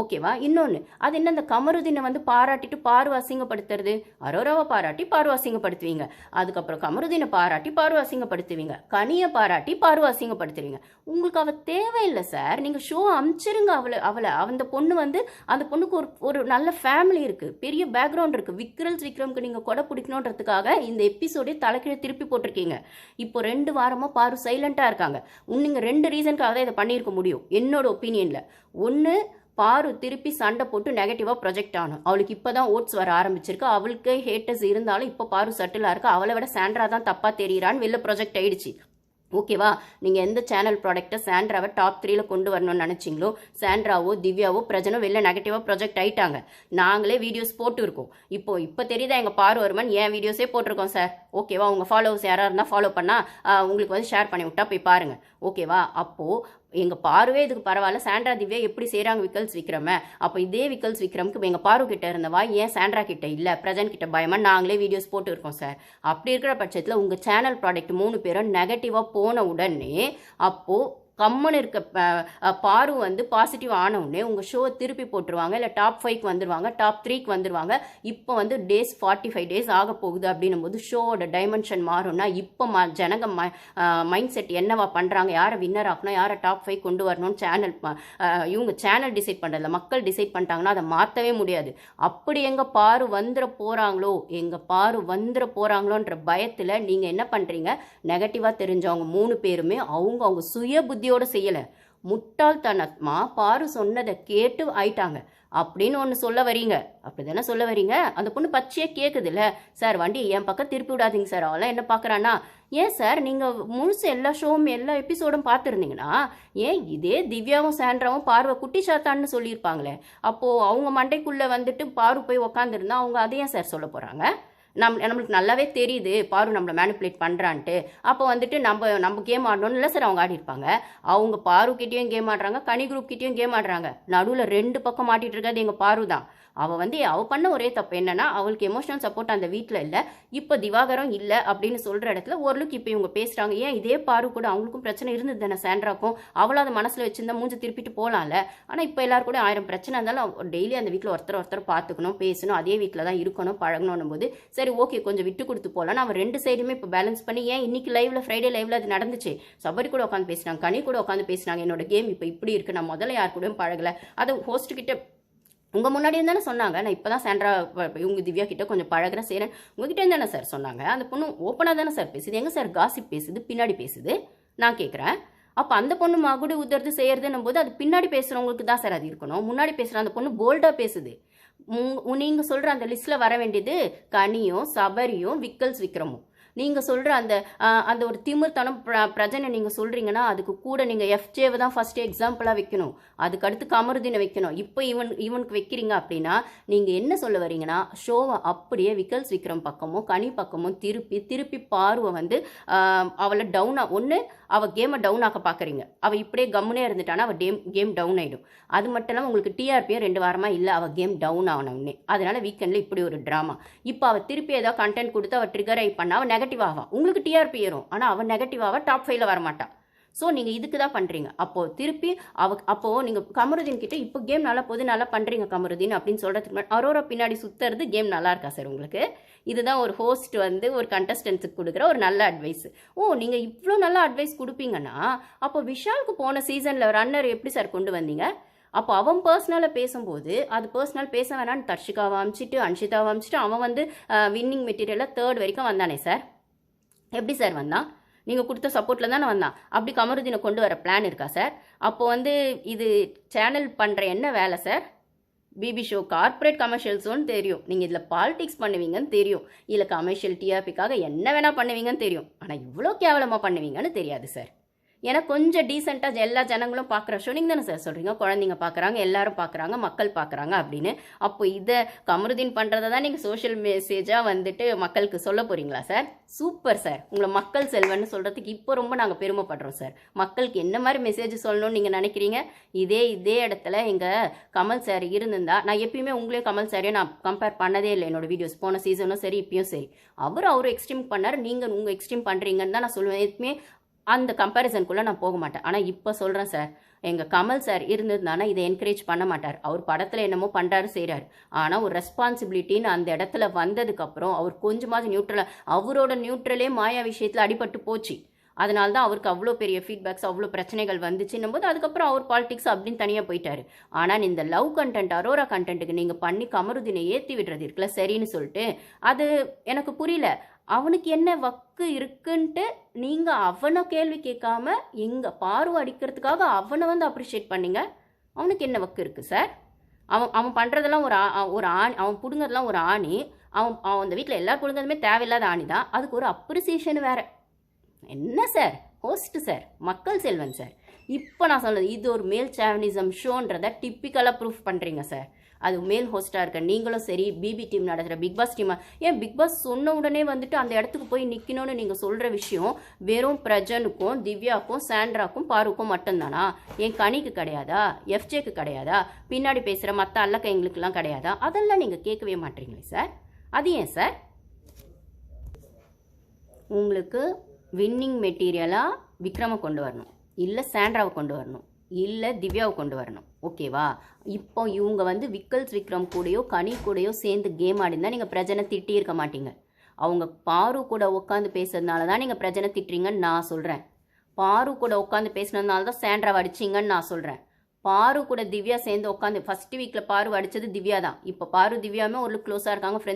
ஓகேவா? இன்னொன்று அது என்ன அந்த கமருதீனை வந்து பாராட்டிட்டு பாரு அசிங்கப்படுத்துறது? அரோராவை பாராட்டி பாரு அசிங்கப்படுத்துவீங்க. அதுக்கப்புறம் கமருதீனை பாராட்டி பாரு அசிங்கப்படுத்துவீங்க. கனியை பாராட்டி பாரு அசிங்கப்படுத்துவீங்க. உங்களுக்கு அவள் தேவையில்லை சார். நீங்கள் ஷோ அமிச்சிருங்க அவளை அவளை. அந்த பொண்ணு வந்து அந்த பொண்ணுக்கு ஒரு ஒரு நல்ல ஃபேமிலி இருக்குது பெரிய பேக்ரவுண்ட் இருக்குது விக்ரல் விக்ரம்க்கு நீங்கள் கொடை பிடிக்கணுன்றதுக்காக இந்த எபிசோடே தலைக்கீழே திருப்பி போட்டிருக்கீங்க. இப்போ ரெண்டு வாரமாக பாரு சைலண்ட்டாக இருக்காங்க. நீங்கள் ரெண்டு ரீசனுக்காக தான் இதை பண்ணியிருக்க முடியும். என்னோட ஒப்பீனியனில் ஒன்று பாரு திருப்பி சண்டை போட்டு நெகட்டிவாக ப்ரொஜெக்ட் ஆனும். அவளுக்கு இப்போ தான் ஓட்ஸ் வர ஆரம்பிச்சிருக்கு. அவளுக்கு ஹேட்டர்ஸ் இருந்தாலும் இப்போ பாரு சட்டிலாக இருக்கு? அவளை விட சாண்ட்ரா தான் தப்பாக தெரியுறான்னு வெளில ப்ரொஜெக்ட் ஆயிடுச்சு. ஓகேவா நீங்கள் எந்த சேனல் ப்ராடக்ட்டை சாண்ட்ராவை டாப் த்ரீல கொண்டு வரணும்னு நினச்சிங்களோ சாண்ட்ராவோ திவ்யாவோ பிரஜனோ வெளில நெகட்டிவாக ப்ரொஜெக்ட் ஆயிட்டாங்க. நாங்களே வீடியோஸ் போட்டுருக்கோம். இப்போ இப்போ தெரியுதா எங்கள் பாரு வருமன் ஏன் வீடியோஸே போட்டிருக்கோம் சார் ஓகேவா உங்கள் ஃபாலோவர்ஸ் யாராக இருந்தால் ஃபாலோ பண்ணால் உங்களுக்கு வந்து ஷேர் பண்ணி விட்டா போய் பாருங்கள் ஓகேவா அப்போது எங்கள் பார்வே இதுக்கு பரவாயில்ல. சாண்ட்ரா திவ்யா எப்படி செய்கிறாங்க விக்கல்ஸ் விக்ரம? அப்போ இதே விக்கல்ஸ் விக்ரமுக்கு எங்கள் பாரு கிட்ட இருந்த வாய் ஏன் சாண்ட்ரா கிட்ட இல்லை? பிரசன்ட் கிட்ட பயமாக நாங்களே வீடியோஸ் போட்டு இருக்கோம் சார் அப்படி இருக்கிற பட்சத்தில் உங்கள் சேனல் ப்ராடக்ட் மூணு பேரும் நெகட்டிவாக போன உடனே அப்போது கம்மன் இருக்க பாரு வந்து பாசிட்டிவ் ஆனவுடனே உங்கள் ஷோ திருப்பி போட்டுருவாங்க. இல்லை டாப் ஃபைவ்க்கு வந்துடுவாங்க டாப் த்ரீக்கு வந்துடுவாங்க இப்போ வந்து டேஸ் ஃபார்ட்டி ஃபைவ் டேஸ் ஆக போகுது அப்படின்னும் போது ஷோவோட டைமென்ஷன் மாறும்னா இப்போ ம ஜனங்க மைண்ட் செட் என்னவா பண்ணுறாங்க யாரை வின்னர் ஆகணும் யாரை டாப் ஃபைவ் கொண்டு வரணும்னு சேனல் இவங்க சேனல் டிசைட் பண்ணுறதில்ல மக்கள் டிசைட் பண்ணிட்டாங்கன்னா அதை மாற்றவே முடியாது. அப்படி எங்கள் பாரு வந்துட போகிறாங்களோ எங்கள் பாரு வந்துட போகிறாங்களோன்ற பயத்தில் நீங்கள் என்ன பண்ணுறீங்க நெகட்டிவாக தெரிஞ்சவங்க மூணு பேருமே அவங்க அவங்க சுய புத்தியோடு செய்யலை. முட்டாள்தனமா பாரு சொன்னதை கேட்டு ஆயிட்டாங்க. அப்படின்னு ஒன்று சொல்ல வரீங்க. அப்படி தானே சொல்ல வரீங்க? அந்த பொண்ணு பச்சையாக கேட்குதுல்ல சார் வண்டி என் பக்கம் திருப்பி விடாதீங்க சார். அவெல்லாம் என்ன பார்க்குறான்னா ஏன் சார் நீங்கள் முழுசு எல்லா ஷோவும் எல்லா எபிசோடும் பார்த்துருந்தீங்கன்னா ஏன் இதே திவ்யாவும் சாண்ட்ராவும் பார்வை குட்டி சாத்தான்னு சொல்லியிருப்பாங்களே? அப்போது அவங்க மண்டைக்குள்ளே வந்துட்டு பாரு போய் உக்காந்துருந்தா அவங்க அதையும் சார் சொல்ல போகிறாங்க நம் நம்மளுக்கு நல்லாவே தெரியுது. பாரு நம்மளை மேனிப்புலேட் பண்ணுறான்ட்டு அப்போ வந்துட்டு நம்ம நம்ம கேம் ஆடணும்னு இல்லை சார் அவங்க ஆடிருப்பாங்க அவங்க பாருக்கிட்டேயும் கேம் ஆடுறாங்க கனி குரூப் கிட்டேயும் கேம் ஆடுறாங்க. நடுவில் ரெண்டு பக்கம் மாட்டிகிட்டு இருக்கிறது எங்கள் பாரு தான். அவள் வந்து அவள் பண்ண ஒரே தப்பு என்னன்னா அவளுக்கு எமோஷனல் சப்போர்ட் அந்த வீட்டில் இல்லை. இப்போ திவாகரம் இல்லை அப்படின்னு சொல்கிற இடத்துல ஓரளவுக்கு இப்போ இவங்க பேசுகிறாங்க ஏன் இதே பாரு கூட அவங்களுக்கும் பிரச்சனை இருந்தது தானே சாண்ட்ராக்கும்? அவளும் அதை மனசில் வச்சுருந்தா மூஞ்சி திருப்பிட்டு போகலாம்ல ஆனால் இப்போ எல்லாரும் கூட ஆயிரம் பிரச்சனை இருந்தாலும் டெய்லி அந்த வீட்டில் ஒருத்தர் ஒருத்தர் பார்த்துக்கணும் பேசணும் அதே வீட்டில் தான் இருக்கணும் பழகணும் போது சரி சரி ஓகே கொஞ்சம் விட்டு கொடுத்து போகலாம் நம்ம ரெண்டு சைடுமே இப்போ பேலன்ஸ் பண்ணி ஏன் இன்னைக்கு லைவ்ல ஃப்ரைடே லைவ்ல அது நடந்துச்சு? சபரி கூட உட்காந்து பேசினாங்க கனி கூட உட்காந்து பேசினாங்க என்னோட கேம் இப்போ இப்படி இருக்கு நான் முதல்ல யார் கூடயும் பழகலை. அதை ஹோஸ்ட் கிட்ட உங்கள் முன்னாடி தானே சொன்னாங்க நான் இப்போ தான் சாண்ட்ரா இவங்க திவ்யா கிட்ட கொஞ்சம் பழகுறேன் செய்கிறேன் உங்ககிட்ட தானே சார் சொன்னாங்க அந்த பொண்ணு ஓப்பனாக தானே சார் பேசுது எங்கே சார் காசிப் பேசுது பின்னாடி பேசுது? நான் கேட்குறேன் அப்போ அந்த பொண்ணு மகுடு உதறது செய்யறதுன்னும் போது அது பின்னாடி பேசுகிறவங்களுக்கு தான் சார் அது இருக்கணும். முன்னாடி பேசுகிற அந்த பொண்ணு போல்டாக பேசுது. நீங்கள் சொல்கிற அந்த லிஸ்ட்டில் வர வேண்டியது கனியும் சபரியும் விக்கல்ஸ் விக்ரமும். நீங்கள் சொல்கிற அந்த அந்த ஒரு திமிர்த்தனம் பிரஜனை நீங்கள் சொல்கிறீங்கன்னா அதுக்கு கூட நீங்கள் எஃப்ஜேவை தான் ஃபஸ்ட்டு எக்ஸாம்பிளாக வைக்கணும். அதுக்கு அடுத்து கமருதினை வைக்கணும். இப்போ இவன் இவனுக்கு வைக்கிறீங்க அப்படின்னா நீங்கள் என்ன சொல்ல வரீங்கன்னா ஷோவை அப்படியே விக்கல்ஸ் விக்ரம் பக்கமும் கனி பக்கமும் திருப்பி திருப்பி பார்வை வந்து அவளை டவுனாக ஒன்று அவள் கேமை டவுன் ஆக்க பார்க்குறீங்க அவள் இப்படியே கம்முனே இருந்துட்டானா அவள் கேம் கேம் டவுன் ஆகிடும் அது மட்டும் இல்லாமல் உங்களுக்கு டிஆர்பியும் ரெண்டு வாரமாக இல்லை அவள் கேம் டவுன் ஆகணும்னே அதனால வீக்கெண்டில் இப்படி ஒரு ட்ராமா இப்போ அவள் திருப்பி ஏதாவது கண்டென்ட் கொடுத்து அவள் ட்ரிகர் ஆகி பண்ணா அவள் நெகட்டிவ் ஆவா? உங்களுக்கு டிஆர்பி ஏறும். ஆனால் அவன் நெகட்டிவ் ஆவா டாப் ஃபைவ்ல வரமாட்டான். ஸோ நீங்கள் இதுக்கு தான் பண்ணுறீங்க அப்போது திருப்பி அவ அப்போது நீங்கள் கமருதீன் கிட்ட இப்போ கேம் நல்லா போது நல்லா பண்ணுறீங்க கமருதீன் அப்படின்னு சொல்கிறதுக்கு அரோரா பின்னாடி சுற்றுறது கேம் நல்லா இருக்கா சார் உங்களுக்கு? இதுதான் ஒரு ஹோஸ்ட் வந்து ஒரு கண்டஸ்டன்ஸுக்கு கொடுக்குற ஒரு நல்ல அட்வைஸ் ஓ நீங்கள் இவ்வளோ நல்ல அட்வைஸ் கொடுப்பீங்கன்னா அப்போ விஷாலுக்கு போன சீசனில் ரன்னர் எப்படி சார் கொண்டு வந்தீங்க? அப்போ அவன் பர்சனலாக பேசும்போது அது பர்சனல் பேச வேணான்னு தர்ஷிகாவை அமிச்சிட்டு அன்ஷிதாவை அமிச்சிட்டு அவன் வந்து வின்னிங் மெட்டீரியலில் தேர்ட் வரைக்கும் வந்தானே சார் எப்படி சார் வந்தான்? நீங்கள் கொடுத்த சப்போர்ட்டில் தானே வந்தான்? அப்படி கமருதீனை கொண்டு வர பிளான் இருக்கா சார்? அப்போது வந்து இது சேனல் பண்ணுற என்ன வேலை சார்? பிபி ஷோ கார்ப்பரேட் கமர்ஷியல்ஸோன்னு தெரியும். நீங்கள் இதில் பாலிடிக்ஸ் பண்ணுவீங்கன்னு தெரியும். இல்லை கமர்ஷியல் டிஆர்பிக்காக என்ன வேணால் பண்ணுவீங்கன்னு தெரியும். ஆனால் இவ்வளோ கேவலமாக பண்ணுவீங்கன்னு தெரியாது சார். ஏன்னா கொஞ்சம் டீசெண்டாக எல்லா ஜனங்களும் பார்க்குற ஷோ நீங்கள் தானே சார் சொல்கிறீங்க குழந்தைங்க பார்க்குறாங்க எல்லாரும் பார்க்குறாங்க மக்கள் பார்க்குறாங்க அப்படின்னு. அப்போ இதை கமருதீன் பண்ணுறதை தான் நீங்கள் சோஷியல் மெசேஜாக வந்துட்டு மக்களுக்கு சொல்ல போகிறீங்களா சார் சூப்பர் சார் உங்களை மக்கள் செல்வன்னு சொல்கிறதுக்கு இப்போ ரொம்ப நாங்கள் பெருமைப்படுறோம் சார் மக்களுக்கு என்ன மாதிரி மெசேஜ் சொல்லணும்னு நீங்கள் நினைக்கிறீங்க? இதே இதே இடத்துல எங்கள் கமல் சார் இருந்திருந்தா நான் எப்பயுமே உங்களையும் கமல் சாரையும் நான் கம்பேர் பண்ணதே இல்லை. என்னோட வீடியோஸ் போன சீசனும் சரி இப்பயும் சரி. அவர் அவர் எக்ஸ்ட்ரீம் பண்ணார். நீங்கள் உங்கள் எக்ஸ்ட்ரீம் பண்ணுறீங்கன்னு தான் நான் சொல்லுவேன். எப்பவுமே அந்த கம்பேரிசனுக்குள்ளே நான் போக மாட்டேன். ஆனால் இப்போ சொல்கிறேன் சார் எங்கள் கமல் சார் இருந்திருந்தானா இதை என்கரேஜ் பண்ண மாட்டார். அவர் படத்தில் என்னமோ பண்ணுறாரு செய்கிறார் ஆனால் ஒரு ரெஸ்பான்சிபிலிட்டின்னு அந்த இடத்துல வந்ததுக்கப்புறம் அவர் கொஞ்சமாவது நியூட்ரலாக அவரோட நியூட்ரலே மாயா விஷயத்தில் அடிபட்டு போச்சு. அதனால தான் அவருக்கு அவ்வளோ பெரிய ஃபீட்பேக்ஸ் அவ்வளோ பிரச்சனைகள் வந்துச்சுன்னும் போது அதுக்கப்புறம் அவர் பாலிடிக்ஸ் அப்படின்னு தனியாக போயிட்டார். ஆனால் இந்த லவ் கண்டென்ட் அரோரா கண்டென்ட்டுக்கு நீங்கள் பண்ணி கமருதினை ஏற்றி விடுறது இருக்குல்ல சரின்னு சொல்லிட்டு அது எனக்கு புரியல. அவனுக்கு என்ன வக்கு இருக்குன்ட்டு நீங்கள் அவனை கேள்வி கேட்காம எங்கள் பார்வை அடிக்கிறதுக்காக அவனை வந்து அப்ரிஷியேட் பண்ணிங்க. அவனுக்கு என்ன வக்கு இருக்குது சார் அவன் அவன் பண்ணுறதெல்லாம் ஒரு ஆ- ஒரு ஆணி அவன் பிடுங்கறதெல்லாம் ஒரு ஆணி. அவன் அவன் அந்த வீட்டில் எல்லா பிடுங்கிறதுமே தேவையில்லாத ஆணி தான். அதுக்கு ஒரு அப்ரிசியேஷன் வேறு. என்ன சார் ஹோஸ்ட்டு சார் மக்கள் செல்வன் சார் இப்போ நான் சொல்றது இது ஒரு மேல் சாவனிசம் ஷோன்றதை டிப்பிக்கலாக ப்ரூஃப் பண்ணுறீங்க சார் அது மேல் ஹோஸ்ட்டாக இருக்க நீங்களும் சரி பிபி டீம் நடத்துகிற பிக் பாஸ் டீமாக ஏன் பிக் பாஸ் சொன்ன உடனே வந்துட்டு அந்த இடத்துக்கு போய் நிற்கணும்னு நீங்கள் சொல்கிற விஷயம் வெறும் பிரஜனுக்கும் திவ்யாக்கும் சாண்ட்ராக்கும் பாருக்கும் மட்டும்தானா? என் கனிக்கு கிடையாதா? எஃப்ஜேக்கு கிடையாதா? பின்னாடி பேசுகிற மற்ற அல்லக்க எங்களுக்கெல்லாம் கிடையாதா? அதெல்லாம் நீங்கள் கேட்கவே மாட்டீங்களே சார் அது ஏன் சார் உங்களுக்கு வின்னிங் மெட்டீரியலாக விக்ரமை கொண்டு வரணும். இல்லை சாண்ட்ராவை கொண்டு வரணும். இல்லை திவ்யாவை கொண்டு வரணும். ஓகேவா இப்போ இவங்க வந்து விக்கல்ஸ் விக்ரம் கூடயோ கனி கூடயோ சேர்ந்து கேம் ஆடிருந்தா நீங்கள் பிரஜனை திட்டியிருக்க மாட்டீங்க. அவங்க பாரு கூட உட்காந்து பேசுறதுனால தான் நீங்கள் பிரஜனை திட்டுறீங்கன்னு நான் சொல்கிறேன் பாரு கூட உட்காந்து பேசுனதுனால தான் சாண்ட்ராவை அடிச்சிங்கன்னு நான் சொல்கிறேன் பாரு கூட திவ்யா சேர்ந்து உட்காந்து ஃபர்ஸ்ட் வீக்கில் பாரு அடித்தது திவ்யா தான். இப்போ பாரு திவ்யாவுமே ஒரு க்ளோஸாக இருக்காங்க ஃப்ரெண்ட்